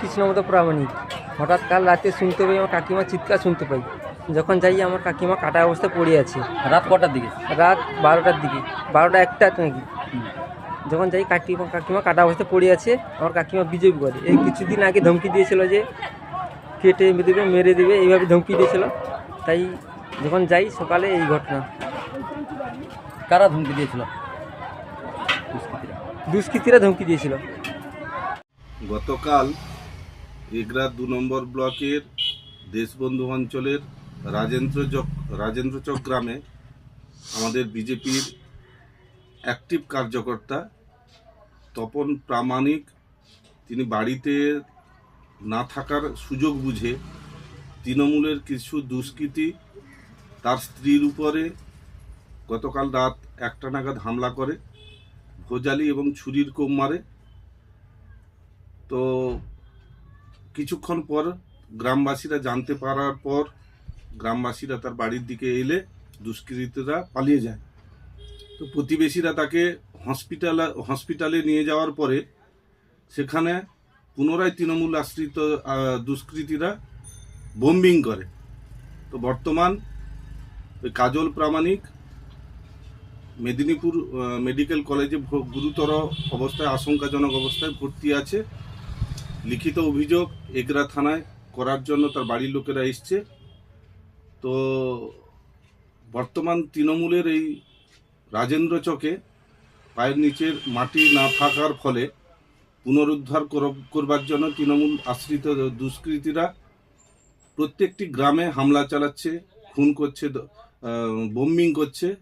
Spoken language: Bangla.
কৃষ্ণমতো প্রামাণিক। হঠাৎ কাল রাতে শুনতে পাই আমার কাকিমা চিৎকার শুনতে পাই। যখন যাই আমার কাকিমা কাটা অবস্থায় পড়ে আছে। রাত কটার দিকে? রাত বারোটার দিকে। বারোটা একটা নাকি? যখন যাই কাকিমা কাকিমা কাটা অবস্থায় পড়ে আছে আমার কাকিমা বিজেপি করে। এই কিছুদিন আগে ধমকি দিয়েছিল যে কেটে দেবে মেরে দেবে এইভাবে ধমকি দিয়েছিল। তাই যখন যাই সকালে এই ঘটনা। কারা ধমকি দিয়েছিল? দুষ্কৃতীরা। দুষ্কৃতীরা ধমকি দিয়েছিল। গতকাল এগরা দু নম্বর ব্লকের দেশবন্ধু অঞ্চলের রাজেন্দ্র চক রাজেন্দ্র চক গ্রামে আমাদের বিজেপির অ্যাক্টিভ কার্যকর্তা তপন প্রামাণিক, তিনি বাড়িতে না থাকার সুযোগ বুঝে তৃণমূলের কিছু দুষ্কৃতী তার স্ত্রীর উপরে গতকাল রাত একটা নাগাদ হামলা করে, ভোজালি এবং ছুরির কোপ মারে। তো কিছুক্ষণ পর গ্রামবাসীরা জানতে পারার পর গ্রামবাসীরা তার বাড়ির দিকে এলে দুষ্কৃতীরা পালিয়ে যায়। তো প্রতিবেশীরা তাকে হসপিটাল, হসপিটালে নিয়ে যাওয়ার পরে সেখানে পুনরায় তৃণমূল আশ্রিত দুষ্কৃতীরা বোম্বিং করে। তো বর্তমান কাজল প্রামাণিক মেদিনীপুর মেডিকেল কলেজে গুরুতর অবস্থায়, আশঙ্কাজনক অবস্থায় ভর্তি আছে। লিখিত অভিযোগ এগরা থানায় করার জন্য তার বাড়ির লোকেরা এসছে। তো বর্তমান তৃণমূলের এই রাজেন্দ্র চকে পায়ের নিচের মাটি না থাকার ফলে পুনরুদ্ধার কর- করবার জন্য তৃণমূল আশ্রিত দুষ্কৃতীরা প্রত্যেকটি গ্রামে হামলা চালাচ্ছে, খুন করছে বোম্বিং করছে।